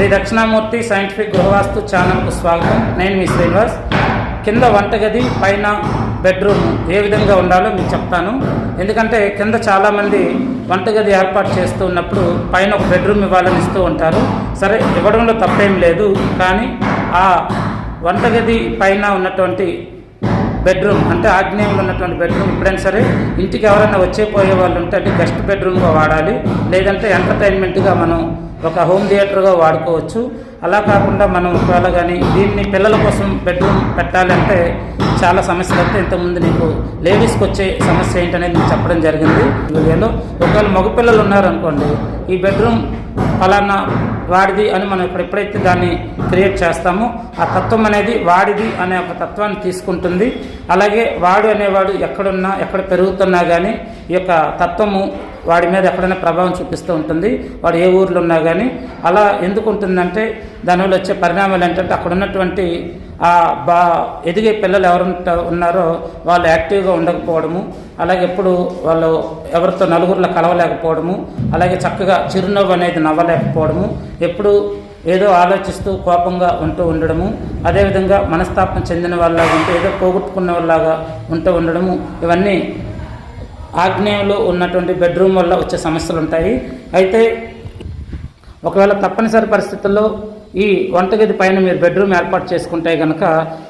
Shri Dakshinamurthy scientific గృహవాస్తు ఛానల్కు స్వాగతం. నేను మీ శ్రీనివాస్. కింద వంటగది పైన బెడ్రూమ్. ఏ విధంగా ఉండాలో మీకు చెప్తాను. ఎందుకంటే కింద చాలామంది వంటగది ఏర్పాటు చేస్తూ ఉన్నప్పుడు పైన ఒక బెడ్రూమ్ ఇవ్వాలని ఇస్తూ ఉంటారు. సరే ఇవ్వడంలో తప్పేం లేదు. కానీ ఆ వంటగది పైన ఉన్నటువంటి బెడ్రూమ్ అంటే ఆగ్నేయంలో ఉన్నటువంటి బెడ్రూమ్ ఎప్పుడైనా సరే ఇంటికి ఎవరైనా వచ్చే పోయే వాళ్ళు ఉంటే అంటే గెస్ట్ బెడ్రూమ్గా వాడాలి. లేదంటే ఎంటర్టైన్మెంట్గా మనం ఒక హోమ్ థియేటర్గా వాడుకోవచ్చు. అలా కాకుండా మనం ఒకవేళ కానీ దీన్ని పిల్లల కోసం బెడ్రూమ్ పెట్టాలంటే చాలా సమస్యలు అయితే ఇంతకుముందు నీకు లేడీస్కి వచ్చే సమస్య ఏంటనేది నేను చెప్పడం జరిగింది. ఈ వీడియోలో ఒకవేళ మగపిల్లలు ఉన్నారనుకోండి ఈ బెడ్రూమ్ ఫలానా వాడిది అని మనం ఇప్పుడు ఎప్పుడైతే దాన్ని క్రియేట్ చేస్తామో ఆ తత్వం అనేది వాడిది అనే ఒక తత్వాన్ని తీసుకుంటుంది. అలాగే వాడు అనేవాడు ఎక్కడున్నా ఎక్కడ పెరుగుతున్నా కానీ ఈ యొక్క తత్వము వాడి మీద ఎక్కడైనా ప్రభావం చూపిస్తూ ఉంటుంది. వాడు ఏ ఊర్లో ఉన్నా కానీ అలా ఎందుకు ఉంటుందంటే దానివల్ల వచ్చే పరిణామాలు ఏంటంటే అక్కడ ఉన్నటువంటి ఆ బా ఎదిగే పిల్లలు ఎవరు ఉన్నారో వాళ్ళు యాక్టివ్గా ఉండకపోవడము అలాగే ఎప్పుడు వాళ్ళు ఎవరితో నలుగురిలో కలవలేకపోవడము అలాగే చక్కగా చిరునవ్వు అనేది నవ్వలేకపోవడము ఎప్పుడు ఏదో ఆలోచిస్తూ కోపంగా ఉంటూ ఉండడము అదేవిధంగా మనస్తాపం చెందిన వాళ్ళలాగా ఉంటూ ఏదో పోగొట్టుకున్న వాళ్ళలాగా ఉంటూ ఉండడము ఇవన్నీ ఆగ్నేయంలో ఉన్నటువంటి బెడ్రూమ్ వల్ల వచ్చే సమస్యలు ఉంటాయి అయితే ఒకవేళ తప్పనిసరి పరిస్థితుల్లో ఈ వంటగది పైన మీరు బెడ్రూమ్ ఏర్పాటు చేసుకుంటే కనుక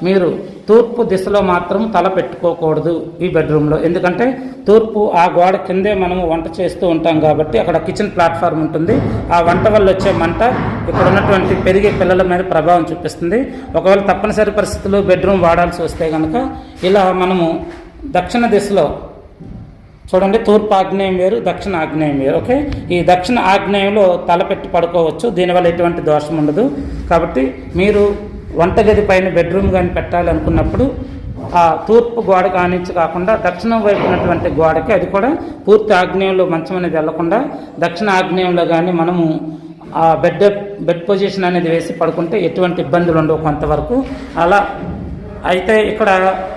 మీరు తూర్పు దిశలో మాత్రం తల పెట్టుకోకూడదు ఈ బెడ్రూమ్లో. ఎందుకంటే తూర్పు ఆ గోడ కిందే మనము వంట చేస్తూ ఉంటాం కాబట్టి అక్కడ కిచెన్ ప్లాట్ఫామ్ ఉంటుంది. ఆ వంట వల్ల వచ్చే మంట ఇక్కడ ఉన్నటువంటి పెరిగే పిల్లల మీద ప్రభావం చూపిస్తుంది. ఒకవేళ తప్పనిసరి పరిస్థితుల్లో బెడ్రూమ్ వాడాల్సి వస్తే కనుక ఇలా మనము దక్షిణ దిశలో చూడండి తూర్పు ఆగ్నేయం వేరు దక్షిణ ఆగ్నేయం వేరు ఓకే? ఈ దక్షిణ ఆగ్నేయంలో తలపెట్టి పడుకోవచ్చు దీనివల్ల ఎటువంటి దోషం ఉండదు. కాబట్టి మీరు వంటగది పైన బెడ్రూమ్ కానీ పెట్టాలి అనుకున్నప్పుడు ఆ తూర్పు గోడ కానించి కాకుండా దక్షిణం వైపు ఉన్నటువంటి గోడకి అది కూడా పూర్తి ఆగ్నేయంలో మంచం అనేది వెళ్ళకుండా దక్షిణ ఆగ్నేయంలో కానీ మనము ఆ బెడ్ బెడ్ పొజిషన్ అనేది వేసి పడుకుంటే ఎటువంటి ఇబ్బందులు ఉండవు కొంతవరకు. అలా అయితే ఇక్కడ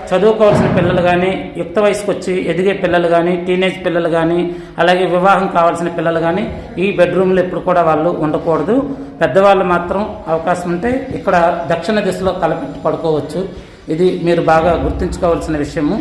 చదువుకోవాల్సిన పిల్లలు కానీ యుక్త వయసుకు వచ్చి ఎదిగే పిల్లలు కానీ టీనేజ్ పిల్లలు కానీ అలాగే వివాహం కావాల్సిన పిల్లలు కానీ ఈ బెడ్రూమ్లో ఎప్పుడు కూడా వాళ్ళు ఉండకూడదు. పెద్దవాళ్ళు మాత్రం అవకాశం ఉంటే ఇక్కడ దక్షిణ దిశలో తలపెట్టి పడుకోవచ్చు. ఇది మీరు బాగా గుర్తుంచుకోవాల్సిన విషయము.